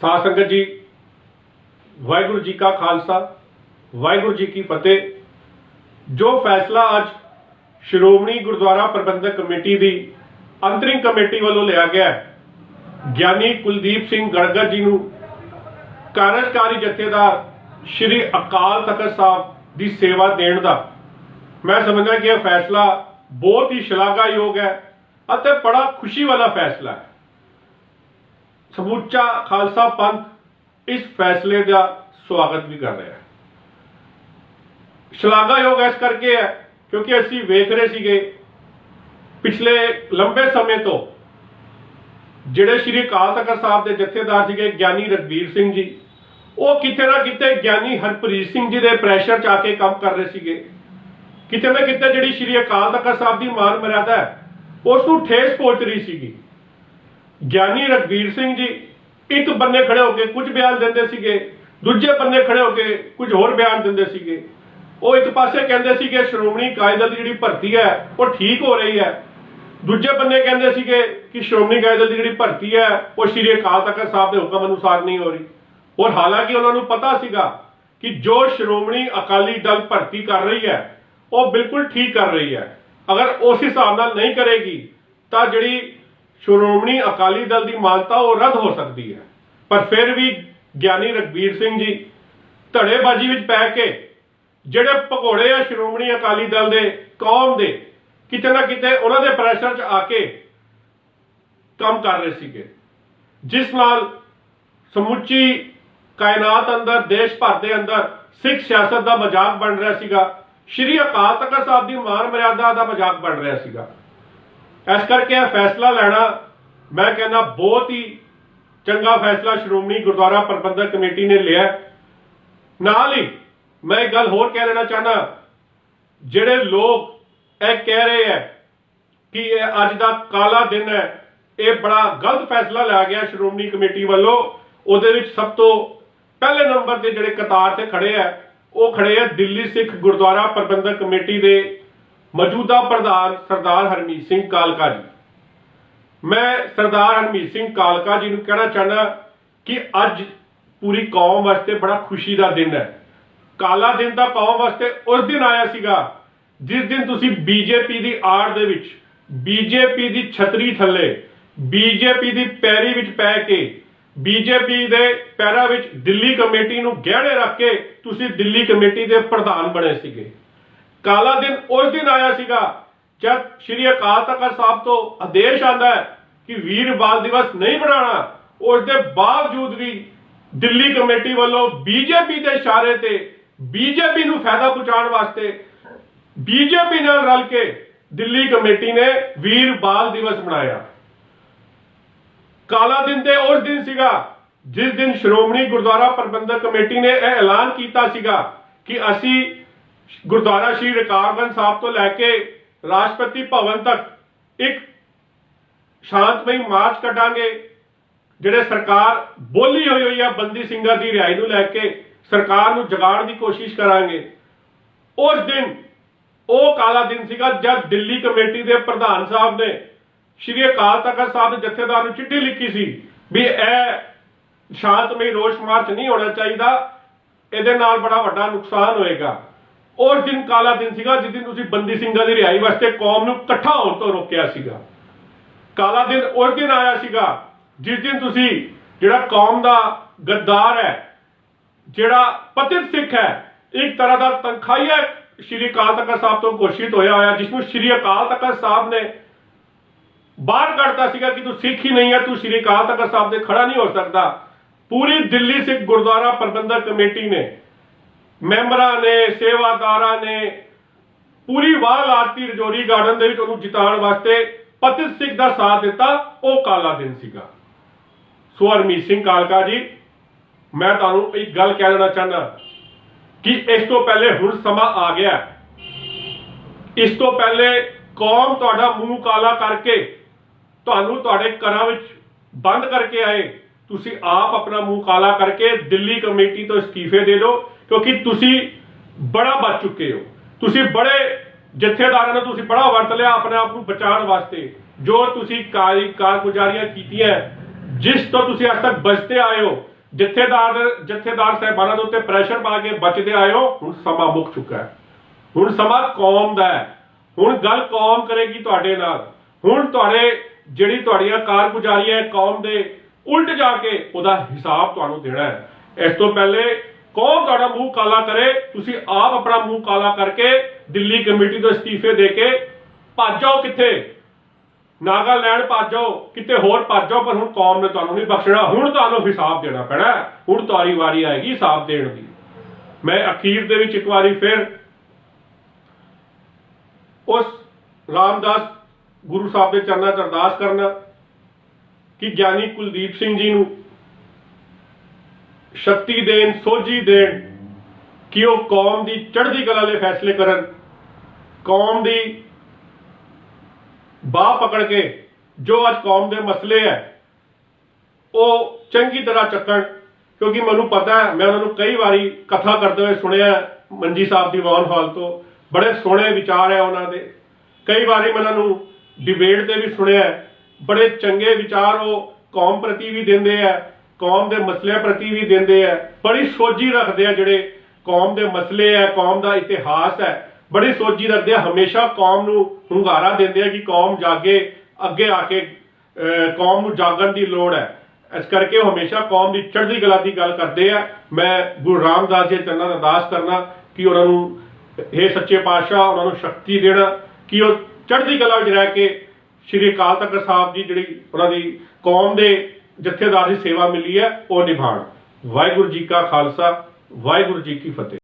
ਸਾਧ ਸੰਗਤ ਜੀ, ਵਾਹਿਗੁਰੂ ਜੀ ਕਾ ਖਾਲਸਾ, ਵਾਹਿਗੁਰੂ ਜੀ ਕੀ ਫਤਿਹ। ਜੋ ਫੈਸਲਾ ਅੱਜ ਸ਼੍ਰੋਮਣੀ ਗੁਰਦੁਆਰਾ ਪ੍ਰਬੰਧਕ ਕਮੇਟੀ ਦੀ ਅੰਤਰਿੰਗ ਕਮੇਟੀ ਵੱਲੋਂ ਲਿਆ ਗਿਆ ਗਿਆਨੀ ਕੁਲਦੀਪ ਸਿੰਘ ਗੜਗੜ ਜੀ ਨੂੰ ਕਾਰਜਕਾਰੀ ਜਥੇਦਾਰ ਸ਼੍ਰੀ ਅਕਾਲ ਤਖਤ ਸਾਹਿਬ ਦੀ ਸੇਵਾ ਦੇਣ ਦਾ। ਮੈਂ ਸਮਝਦਾ ਕਿ ਇਹ ਫੈਸਲਾ ਬਹੁਤ ਹੀ ਸ਼ਲਾਘਾਯੋਗ ਹੈ ਅਤੇ ਬੜਾ ਖੁਸ਼ੀ ਵਾਲਾ ਫੈਸਲਾ ਹੈ। ਸਮੁੱਚਾ ਖਾਲਸਾ ਪੰਥ ਇਸ ਫੈਸਲੇ ਦਾ ਸਵਾਗਤ ਵੀ ਕਰ ਰਿਹਾ ਹੈ। ਸ਼ਲਾਘਾਯੋਗ ਇਸ ਕਰਕੇ ਹੈ ਕਿਉਂਕਿ ਅਸੀਂ ਵੇਖ ਰਹੇ ਸੀਗੇ ਪਿਛਲੇ ਲੰਬੇ ਸਮੇਂ ਤੋਂ ਜਿਹੜੇ ਸ਼੍ਰੀ ਅਕਾਲ ਤਖਤ ਸਾਹਿਬ ਦੇ ਜਥੇਦਾਰ ਸੀਗੇ ਗਿਆਨੀ ਰਗਵੀਰ ਸਿੰਘ ਜੀ, ਉਹ ਕਿਤੇ ਨਾ ਕਿਤੇ ਗਿਆਨੀ ਹਰਪ੍ਰੀਤ ਸਿੰਘ ਜੀ ਦੇ ਪ੍ਰੈਸ਼ਰ 'ਚ ਆ ਕੇ ਕੰਮ ਕਰ ਰਹੇ ਸੀਗੇ। ਕਿਤੇ ਨਾ ਕਿਤੇ ਜਿਹੜੀ ਸ਼੍ਰੀ ਅਕਾਲ ਤਖਤ ਸਾਹਿਬ ਦੀ ਮਾਨ ਮਰਿਆਦਾ ਹੈ, ਉਸ ਨੂੰ ਠੇਸ ਪਹੁੰਚ ਰਹੀ ਸੀਗੀ। ਗਿਆਨੀ ਰਗਵੀਰ ਸਿੰਘ ਜੀ, ਇੱਕ ਬੰਨੇ ਖੜੇ ਹੋ ਕੇ ਕੁਝ ਬਿਆਨ ਦਿੰਦੇ ਸੀਗੇ, ਦੂਜੇ ਬੰਨੇ ਖੜੇ ਹੋ ਕੇ ਕੁਝ ਹੋਰ ਬਿਆਨ ਦਿੰਦੇ ਸੀਗੇ। ਉਹ ਇੱਕ ਪਾਸੇ ਕਹਿੰਦੇ ਸੀਗੇ, ਸ਼੍ਰੋਮਣੀ ਅਕਾਲੀ ਦਲ ਦੀ ਜਿਹੜੀ ਭਰਤੀ ਹੈ, ਉਹ ਠੀਕ ਹੋ ਰਹੀ ਹੈ। ਦੂਜੇ ਬੰਨੇ ਕਹਿੰਦੇ ਸੀਗੇ ਕਿ ਸ਼੍ਰੋਮਣੀ ਅਕਾਲੀ ਦਲ ਦੀ ਜਿਹੜੀ ਭਰਤੀ ਹੈ, ਉਹ ਸ਼੍ਰੀ ਅਕਾਲ ਤਖਤ ਸਾਹਿਬ ਦੇ ਹੁਕਮ ਅਨੁਸਾਰ ਨਹੀਂ ਹੋ ਰਹੀ। ਔਰ ਹਾਲਾਂਕਿ ਉਹਨਾਂ ਨੂੰ ਪਤਾ ਸੀਗਾ ਕਿ ਜੋ ਸ਼੍ਰੋਮਣੀ ਅਕਾਲੀ ਦਲ ਭਰਤੀ ਕਰ ਰਹੀ ਹੈ, ਉਹ ਬਿਲਕੁਲ ਠੀਕ ਕਰ ਰਹੀ ਹੈ। ਅਗਰ ਉਸ ਹਿਸਾਬ ਨਾਲ ਨਹੀਂ ਕਰੇਗੀ, ਤਾਂ ਜਿਹੜੀ ਸ਼੍ਰੋਮਣੀ ਅਕਾਲੀ ਦਲ ਦੀ ਮਾਨਤਾ ਉਹ ਰੱਦ ਹੋ ਸਕਦੀ ਹੈ। ਪਰ ਫਿਰ ਵੀ ਗਿਆਨੀ ਰਗਵੀਰ ਸਿੰਘ ਜੀ ਧੜੇਬਾਜ਼ੀ ਵਿੱਚ ਪੈ ਕੇ ਜਿਹੜੇ ਭਗੋੜੇ ਆ ਸ਼੍ਰੋਮਣੀ ਅਕਾਲੀ ਦਲ ਦੇ, ਕੌਮ ਦੇ, ਕਿਤੇ ਨਾ ਕਿਤੇ ਉਹਨਾਂ ਦੇ ਪ੍ਰੈਸ਼ਰ 'ਚ ਆ ਕੇ ਕੰਮ ਕਰ ਰਹੇ ਸੀਗੇ। ਜਿਸ ਨਾਲ ਸਮੁੱਚੀ ਕਾਇਨਾਤ ਅੰਦਰ, ਦੇਸ਼ ਭਰ ਦੇ ਅੰਦਰ ਸਿੱਖ ਸਿਆਸਤ ਦਾ ਮਜ਼ਾਕ ਬਣ ਰਿਹਾ ਸੀਗਾ। ਸ਼੍ਰੀ ਅਕਾਲ ਤਖਤ ਸਾਹਿਬ ਦੀ ਮਾਨ ਮਰਿਆਦਾ ਦਾ ਮਜ਼ਾਕ ਬਣ ਰਿਹਾ ਸੀਗਾ। ਇਸ ਕਰਕੇ ਇਹ ਫੈਸਲਾ ਲੈਣਾ, ਮੈਂ ਕਹਿੰਦਾ ਬਹੁਤ ਹੀ ਚੰਗਾ ਫੈਸਲਾ ਸ਼੍ਰੋਮਣੀ ਗੁਰਦੁਆਰਾ ਪ੍ਰਬੰਧਕ ਕਮੇਟੀ ਨੇ ਲਿਆ। ਨਾਲ ਹੀ ਮੈਂ ਇੱਕ ਗੱਲ ਹੋਰ ਕਹਿ ਦੇਣਾ ਚਾਹਨਾ ਜਿਹੜੇ ਲੋਕ ਇਹ ਕਹਿ ਰਹੇ ਹੈ ਕਿ ਇਹ ਅੱਜ ਦਾ ਕਾਲਾ ਦਿਨ ਹੈ, ਇਹ ਬੜਾ ਗਲਤ ਫੈਸਲਾ ਲਿਆ ਗਿਆ ਸ਼੍ਰੋਮਣੀ ਕਮੇਟੀ ਵੱਲੋਂ। ਉਹਦੇ ਵਿੱਚ ਸਭ ਤੋਂ ਪਹਿਲੇ ਨੰਬਰ ਤੇ ਜਿਹੜੇ ਕਤਾਰ ਤੇ ਖੜੇ ਆ ਉਹ ਖੜੇ ਆ ਦਿੱਲੀ ਸਿੱਖ ਗੁਰਦੁਆਰਾ ਪ੍ਰਬੰਧਕ ਕਮੇਟੀ ਦੇ ਮੌਜੂਦਾ ਪ੍ਰਧਾਨ ਸਰਦਾਰ ਹਰਮੀਤ ਸਿੰਘ ਕਾਲਕਾ ਜੀ। ਮੈਂ ਸਰਦਾਰ ਹਰਮੀਤ ਸਿੰਘ ਕਾਲਕਾ ਜੀ ਨੂੰ ਕਹਿਣਾ ਚਾਹੁੰਦਾ ਕਿ ਅੱਜ ਪੂਰੀ ਕੌਮ ਵਾਸਤੇ ਬੜਾ ਖੁਸ਼ੀ ਦਾ ਦਿਨ ਹੈ। ਕਾਲਾ ਦਿਨ ਦਾ ਕੌਮ ਵਾਸਤੇ ਉਸ ਦਿਨ ਆਇਆ ਸੀਗਾ, ਜਿਸ ਦਿਨ ਤੁਸੀਂ ਬੀਜੇਪੀ ਦੀ ਆੜ ਦੇ ਵਿੱਚ ਬੀਜੇਪੀ ਦੀ ਛਤਰੀ ਥੱਲੇ ਬੀਜੇਪੀ ਦੀ ਪੈਰੀ ਵਿੱਚ ਪੈ ਕੇ ਬੀਜੇਪੀ ਦੇ ਪੈਰਾਂ ਵਿੱਚ ਦਿੱਲੀ ਕਮੇਟੀ ਨੂੰ ਗਹਿਣੇ ਰੱਖ ਕੇ ਤੁਸੀਂ ਦਿੱਲੀ ਕਮੇਟੀ ਦੇ ਪ੍ਰਧਾਨ ਬਣੇ ਸੀਗੇ। ਕਾਲਾ ਦਿਨ ਉਸ ਦਿਨ ਆਇਆ ਸੀਗਾ ਜਦ ਸ਼੍ਰੀ ਅਕਾਲ ਤਖਤ ਸਾਹਿਬ ਤੋਂ ਆਦੇਸ਼ ਆਂਦਾ ਹੈ ਕਿ ਵੀਰ ਬਾਲ ਦਿਵਸ ਨਹੀਂ ਮਨਾਉਣਾ, ਉਸ ਦੇ ਬਾਵਜੂਦ ਵੀ ਦਿੱਲੀ ਕਮੇਟੀ ਵੱਲੋਂ ਬੀਜੇਪੀ ਦੇ ਇਸ਼ਾਰੇ ਤੇ ਬੀਜੇਪੀ ਨੂੰ ਫਾਇਦਾ ਪਹੁੰਚਾਉਣ ਵਾਸਤੇ ਬੀਜੇਪੀ ਨਾਲ ਰਲ ਕੇ ਦਿੱਲੀ ਕਮੇਟੀ ਨੇ ਵੀਰ ਬਾਲ ਦਿਵਸ ਮਨਾਇਆ। ਕਾਲਾ ਦਿਨ ਤੇ ਉਸ ਦਿਨ ਸੀਗਾ ਜਿਸ ਦਿਨ ਸ਼੍ਰੋਮਣੀ ਗੁਰਦੁਆਰਾ ਪ੍ਰਬੰਧਕ ਕਮੇਟੀ ਨੇ ਇਹ ਐਲਾਨ ਕੀਤਾ ਸੀਗਾ ਕਿ ਅਸੀਂ ਗੁਰਦੁਆਰਾ ਸ਼੍ਰੀ ਰਕਾਬਗੰਜ ਸਾਹਿਬ ਤੋਂ ਲੈ ਕੇ ਰਾਸ਼ਟਰਪਤੀ ਭਵਨ ਤੱਕ ਇੱਕ ਸ਼ਾਂਤਮਈ ਮਾਰਚ ਕੱਢਾਂਗੇ, ਜਿਹੜੇ ਸਰਕਾਰ ਬੋਲੀ ਹੋਈ ਹੋਈ ਆ ਬੰਦੀ ਸਿੰਘਾਂ ਦੀ ਰਿਹਾਈ ਨੂੰ ਲੈ ਕੇ ਸਰਕਾਰ ਨੂੰ ਜਗਾਉਣ ਦੀ ਕੋਸ਼ਿਸ਼ ਕਰਾਂਗੇ। ਉਸ ਦਿਨ, ਉਹ ਕਾਲਾ ਦਿਨ ਸੀਗਾ ਜਦ ਦਿੱਲੀ ਕਮੇਟੀ ਦੇ ਪ੍ਰਧਾਨ ਸਾਹਿਬ ਨੇ ਸ਼੍ਰੀ ਅਕਾਲ ਤਖਤ ਸਾਹਿਬ ਦੇ ਜਥੇਦਾਰ ਨੂੰ ਚਿੱਠੀ ਲਿਖੀ ਸੀ ਵੀ ਇਹ ਸ਼ਾਂਤਮਈ ਰੋਸ ਮਾਰਚ ਨਹੀਂ ਹੋਣਾ ਚਾਹੀਦਾ, ਇਹਦੇ ਨਾਲ ਬੜਾ ਵੱਡਾ ਨੁਕਸਾਨ ਹੋਏਗਾ। ਉਸ ਦਿਨ ਕਾਲਾ ਦਿਨ ਸੀਗਾ, ਜਿਸ ਦਿਨ ਤੁਸੀਂ ਬੰਦੀ ਸਿੰਘਾਂ ਦੀ ਰਿਹਾਈ ਵਾਸਤੇ ਕੌਮ ਨੂੰ ਇਕੱਠਾ ਹੋਣ ਤੋਂ ਰੋਕਿਆ ਸੀਗਾ। ਕਾਲਾ ਦਿਨ ਉਸ ਦਿਨ ਆਇਆ ਸੀਗਾ, ਜਿਸ ਦਿਨ ਤੁਸੀਂ ਜਿਹੜਾ ਕੌਮ ਦਾ ਗੱਦਾਰ ਹੈ, ਜਿਹੜਾ ਪਤਿਤ ਸਿੱਖ ਹੈ, ਇੱਕ ਤਰ੍ਹਾਂ ਦਾ ਤਨਖਾਹੀਆ ਸ਼੍ਰੀ ਅਕਾਲ ਤਖਤ ਸਾਹਿਬ ਤੋਂ ਘੋਸ਼ਿਤ ਹੋਇਆ ਹੋਇਆ, ਜਿਸ ਨੂੰ ਸ਼੍ਰੀ ਅਕਾਲ ਤਖਤ ਸਾਹਿਬ ਨੇ ਬਾਹਰ ਕੱਢਤਾ ਸੀਗਾ ਕਿ ਤੂੰ ਸਿੱਖ ਹੀ ਨਹੀਂ ਹੈ, ਤੂੰ ਸ਼੍ਰੀ ਅਕਾਲ ਤਖਤ ਸਾਹਿਬ ਦੇ ਖੜਾ ਨਹੀਂ ਹੋ ਸਕਦਾ। ਪੂਰੀ ਦਿੱਲੀ ਸਿੱਖ ਗੁਰਦੁਆਰਾ ਪ੍ਰਬੰਧਕ ਕਮੇਟੀ ਨੇ ਮੈਂਬਰਾਂ ਨੇ, ਸੇਵਾਦਾਰਾਂ ਨੇ ਪੂਰੀ ਵਾਹ ਲਾਤੀ ਰਜੋਰੀ ਗਾਰਡਨ ਦੇ ਵਿੱਚ ਉਹਨੂੰ ਜਿਤਾਉਣ ਵਾਸਤੇ। ਪਤਿਤ ਸਿੰਘ ਦਾ ਸਾਥ ਦਿੱਤਾ, ਉਹ ਕਾਲਾ ਦਿਨ ਸੀਗਾ। ਸੋ ਹਰਮੀਤ ਸਿੰਘ ਕਾਲਕਾ ਜੀ, ਮੈਂ ਤੁਹਾਨੂੰ ਇੱਕ ਗੱਲ ਕਹਿ ਦੇਣਾ ਚਾਹੁੰਦਾ ਕਿ ਇਸ ਤੋਂ ਪਹਿਲੇ ਹੁਣ ਸਮਾਂ ਆ ਗਿਆ। ਇਸ ਤੋਂ ਪਹਿਲੇ ਕੌਮ ਤੁਹਾਡਾ ਮੂੰਹ ਕਾਲਾ ਕਰਕੇ ਤੁਹਾਨੂੰ ਤੁਹਾਡੇ ਘਰਾਂ ਵਿੱਚ ਬੰਦ ਕਰਕੇ ਆਏ। ਤੁਸੀਂ ਆਪ ਆਪਣਾ ਮੂੰਹ ਕਾਲਾ ਕਰਕੇ ਦਿੱਲੀ ਕਮੇਟੀ ਤੋਂ ਅਸਤੀਫੇ ਦੇ ਦਿਓ। ਕਿਉਂਕਿ ਤੁਸੀਂ ਬੜਾ ਬਚ ਚੁੱਕੇ ਹੋ। ਤੁਸੀਂ ਬੜੇ ਜਥੇਦਾਰਾਂ ਨੇ ਤੁਸੀਂ ਬੜਾ ਵਰਤ ਲਿਆ ਆਪਣੇ ਆਪ ਨੂੰ ਬਚਾਉਣ ਵਾਸਤੇ। ਜੋ ਤੁਸੀਂ ਕਾਰੀ ਕਾਰਗੁਜ਼ਾਰੀਆਂ ਕੀਤੀਆਂ, ਜਿਸ ਤੋਂ ਤੁਸੀਂ ਅੱਜ ਤੱਕ ਬਚਦੇ ਆਏ ਹੋ, ਜਥੇਦਾਰ ਜਥੇਦਾਰ ਸਾਹਿਬਾਨਾਂ ਦੇ ਉੱਤੇ ਪ੍ਰੈਸ਼ਰ ਪਾ ਕੇ ਬਚਦੇ ਆਏ ਹੋ, ਹੁਣ ਸਮਾਂ ਮੁੱਕ ਚੁੱਕਾ ਹੈ। ਹੁਣ ਸਮਾਂ ਕੌਮ ਦਾ ਹੈ। ਹੁਣ ਗੱਲ ਕੌਮ ਕਰੇਗੀ ਤੁਹਾਡੇ ਨਾਲ। ਹੁਣ ਤੁਹਾਡੇ ਜਿਹੜੀ ਤੁਹਾਡੀਆਂ ਕਾਰਗੁਜ਼ਾਰੀਆਂ ਕੌਮ ਦੇ, ਉਲਟ ਜਾ ਕੇ ਉਹਦਾ ਹਿਸਾਬ ਤੁਹਾਨੂੰ ਦੇਣਾ ਹੈ। ਇਸ ਤੋਂ ਪਹਿਲੇ ਕੌਣ ਤੁਹਾਡਾ ਮੂੰਹ ਕਾਲਾ ਕਰੇ? ਤੁਸੀਂ ਆਪ ਆਪਣਾ ਮੂੰਹ ਕਾਲਾ ਕਰਕੇ ਦਿੱਲੀ ਕਮੇਟੀ ਤੋਂ ਅਸਤੀਫੇ ਦੇ ਕੇ ਭੱਜ ਜਾਓ ਕਿੱਥੇ? ਨਾਗਾਲੈਂਡ ਭੱਜ ਜਾਓ, ਕਿਤੇ ਹੋਰ ਭੱਜ ਜਾਓ, ਪਰ ਹੁਣ ਕੌਮ ਨੇ ਤੁਹਾਨੂੰ ਨਹੀਂ ਬਖਸ਼ਣਾ। ਹੁਣ ਤੁਹਾਨੂੰ ਹਿਸਾਬ ਦੇਣਾ ਪੈਣਾ। ਹੁਣ ਤੁਹਾਡੀ ਵਾਰੀ ਆਏਗੀ ਹਿਸਾਬ ਦੇਣ ਦੀ। ਮੈਂ ਅਖੀਰ ਦੇ ਵਿੱਚ ਇੱਕ ਵਾਰੀ ਫਿਰ ਉਸ ਰਾਮਦਾਸ ਗੁਰੂ ਸਾਹਿਬ ਦੇ ਚਰਨਾਂ 'ਚ ਅਰਦਾਸ ਕਰਨਾ ਕਿ ਗਿਆਨੀ ਕੁਲਦੀਪ ਸਿੰਘ ਜੀ ਨੂੰ ਸ਼ਕਤੀ ਦੇਣ, ਸੋਝੀ ਦੇਣ, ਕਿ ਉਹ ਕੌਮ ਦੀ ਚੜ੍ਹਦੀ ਕਲਾ ਲਈ ਫੈਸਲੇ ਕਰਨ, ਕੌਮ ਦੀ ਬਾਹ ਪਕੜ ਕੇ ਜੋ ਅੱਜ ਕੌਮ ਦੇ ਮਸਲੇ ਹੈ, ਉਹ ਚੰਗੀ ਤਰ੍ਹਾਂ ਚੱਕਣ, ਕਿਉਂਕਿ ਮੈਨੂੰ ਪਤਾ ਹੈ, ਮੈਂ ਉਹਨਾਂ ਨੂੰ ਕਈ ਵਾਰੀ ਕਥਾ ਕਰਦੇ ਹੋਏ ਸੁਣਿਆ ਮੰਜੀ ਸਾਹਿਬ ਦੀ ਵਾਨ ਹਾਲ ਤੋਂ, ਬੜੇ ਸੋਹਣੇ ਵਿਚਾਰ ਹੈ ਉਹਨਾਂ ਦੇ। ਕਈ ਵਾਰੀ ਮੈਂ ਉਹਨਾਂ ਨੂੰ ਡਿਬੇਟ ਤੇ ਵੀ ਸੁਣਿਆ ਬੜੇ ਚੰਗੇ ਵਿਚਾਰ ਉਹ ਕੌਮ ਪ੍ਰਤੀ ਵੀ ਦਿੰਦੇ ਆ ਕੌਮ ਦੇ ਮਸਲਿਆਂ ਪ੍ਰਤੀ ਵੀ ਦਿੰਦੇ ਆ, ਬੜੀ ਸੋਝੀ ਰੱਖਦੇ ਆ ਜਿਹੜੇ ਕੌਮ ਦੇ ਮਸਲੇ ਹੈ ਕੌਮ ਦਾ ਇਤਿਹਾਸ ਹੈ, ਬੜੀ ਸੋਝੀ ਰੱਖਦੇ ਆ, ਹਮੇਸ਼ਾ ਕੌਮ ਨੂੰ ਹੁੰਗਾਰਾ ਦਿੰਦੇ ਆ ਕਿ ਕੌਮ ਜਾਗੇ, ਅੱਗੇ ਆ ਕੇ ਕੌਮ ਨੂੰ ਜਾਗਣ ਦੀ ਲੋੜ ਹੈ। ਇਸ ਕਰਕੇ ਉਹ ਹਮੇਸ਼ਾ ਕੌਮ ਦੀ ਚੜ੍ਹਦੀ ਕਲਾ ਦੀ ਗੱਲ ਕਰਦੇ ਆ। ਮੈਂ ਗੁਰੂ ਰਾਮਦਾਸ ਜੀ ਦੇ ਚਰਨਾਂ ਦਾ ਅਰਦਾਸ ਕਰਨਾ, ਕਿ ਉਹਨਾਂ ਨੂੰ ਇਹ ਸੱਚੇ ਪਾਤਸ਼ਾਹ, ਉਹਨਾਂ ਨੂੰ ਸ਼ਕਤੀ ਦੇਣਾ, ਕਿ ਉਹ ਚੜ੍ਹਦੀ ਕਲਾ ਵਿੱਚ ਰਹਿ ਕੇ ਸ਼੍ਰੀ ਅਕਾਲ ਤਖਤ ਸਾਹਿਬ ਜੀ ਜਿਹੜੀ ਉਹਨਾਂ ਦੀ ਕੌਮ ਦੇ ਜਥੇਦਾਰ ਦੀ ਸੇਵਾ ਮਿਲੀ ਹੈ, ਉਹ ਨਿਭਾਣ ਵਾਹਿਗੁਰੂ ਜੀ ਕਾ ਖਾਲਸਾ, ਵਾਹਿਗੁਰੂ ਜੀ ਕੀ ਫਤਿਹ।